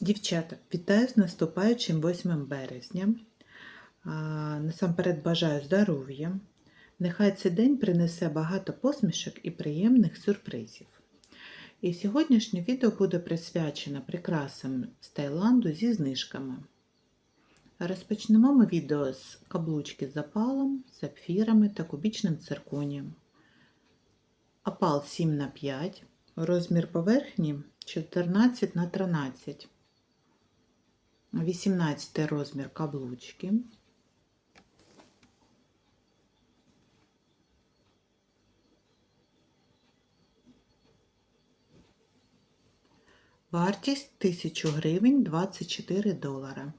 Дівчата, вітаю з наступаючим 8 березня. Насамперед бажаю здоров'я. Нехай цей день принесе багато посмішок і приємних сюрпризів. І сьогоднішнє відео буде присвячено прикрасам з Таїланду зі знижками. Розпочнемо ми відео з каблучки з запалом, сапфірами та кубічним цирконієм. Опал 7 на 5 розмір поверхні 14 на 13 18 розмір каблучки. Вартість 1000 гривень 24 долара.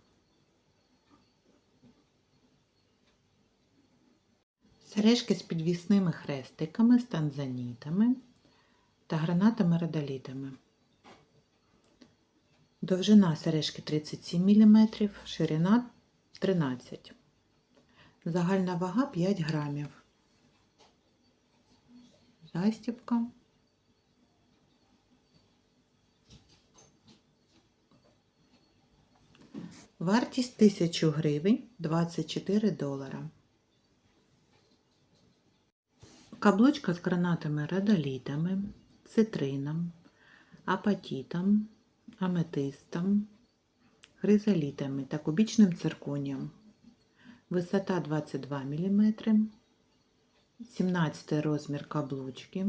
Сережки з підвісними хрестиками, з танзанітами та гранатами-радолітами. Довжина сережки 37 мм, ширина 13 Загальна вага 5 грамів. Застібка. Вартість 1000 гривень 24 долара. Каблучка з гранатами радолітами, цитрином, апатітом, аметистом, хризолітами та кубічним цирконієм. Висота 22 мм, 17 розмір каблучки.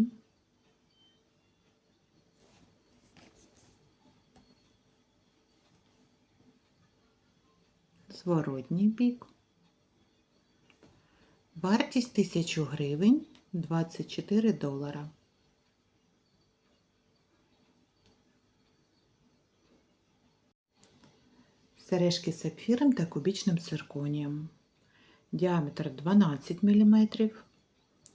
Зворотній бік. Вартість 1000 гривень 24 долара. Сережки з сапфіром та кубічним цирконієм. Діаметр 12 мм,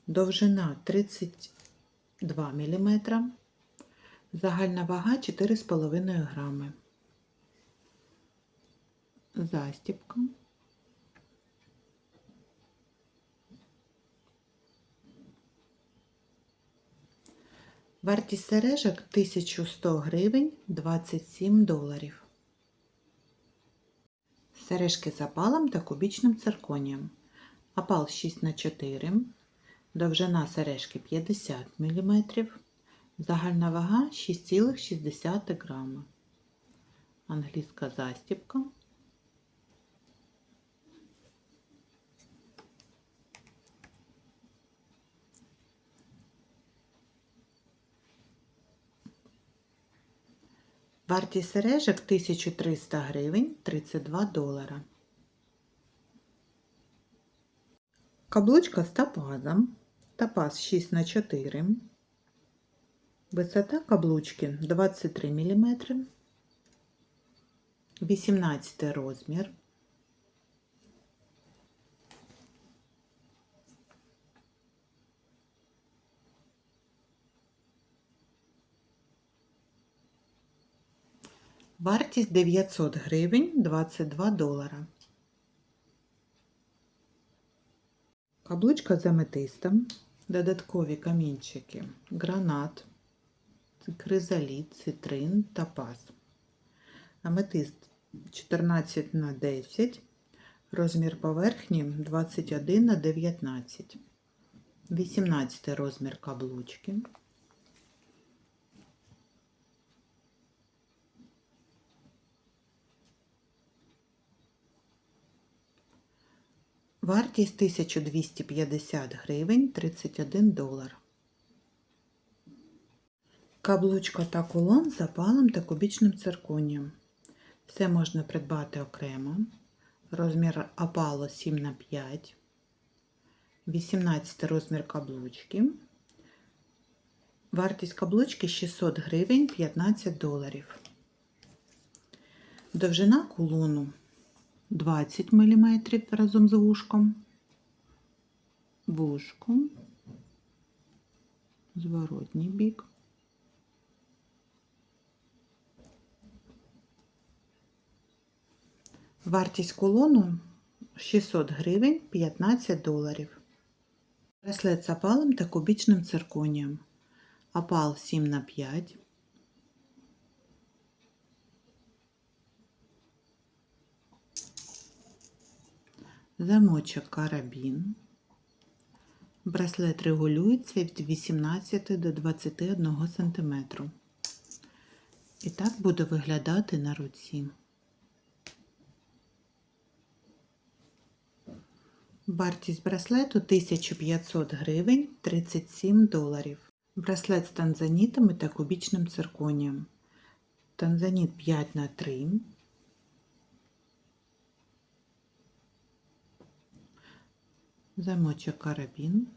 довжина 32 мм, загальна вага 4,5 грами. Застібка. Вартість сережок 1100 гривень 27 доларів. Сережки з опалом та кубічним цирконієм. Опал 6 на 4 довжина сережки 50 мм, загальна вага 6,6 грама. Англійська застібка. Вартість сережок 1300 гривень 32 долара. Каблучка з топазом. Топаз 6 на 4 Висота каблучки 23 мм. 18 розмір. Вартість 900 гривень 22 долара. Каблучка з аметистом, додаткові камінчики, гранат, кризаліт, цитрин та пас. Аметист 14 на 10, розмір поверхні 21 на 19, 18 розмір каблучки. Вартість 1250 гривень 31 долар. Каблучка та кулон з запалом та кубічним цирконієм. Все можна придбати окремо. Розмір опалу 7 на 5 18 розмір каблучки. Вартість каблучки 600 гривень 15 доларів. Довжина кулону 20 мм разом з вушком, вушко, зворотній бік. Вартість колону 600 гривень 15 доларів. Браслет з опалом та кубічним цирконієм. Опал 7 на 5 замочок карабін. Браслет регулюється від 18 до 21 см. І так буде виглядати на руці. Вартість браслету 1500 гривень 37 доларів. Браслет з танзанітами та кубічним цирконієм. Танзаніт 5 на 3 Замочок карабін.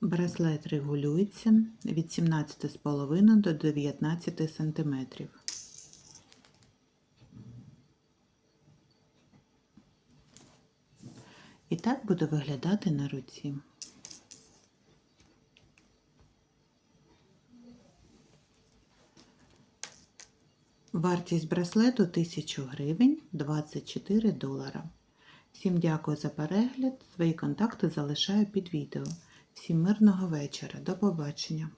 Браслет регулюється від 17,5 до 19 см. І так буде виглядати на руці. Вартість браслету 1000 гривень 24 долара. Всім дякую за перегляд. Свої контакти залишаю під відео. Всім мирного вечора. До побачення.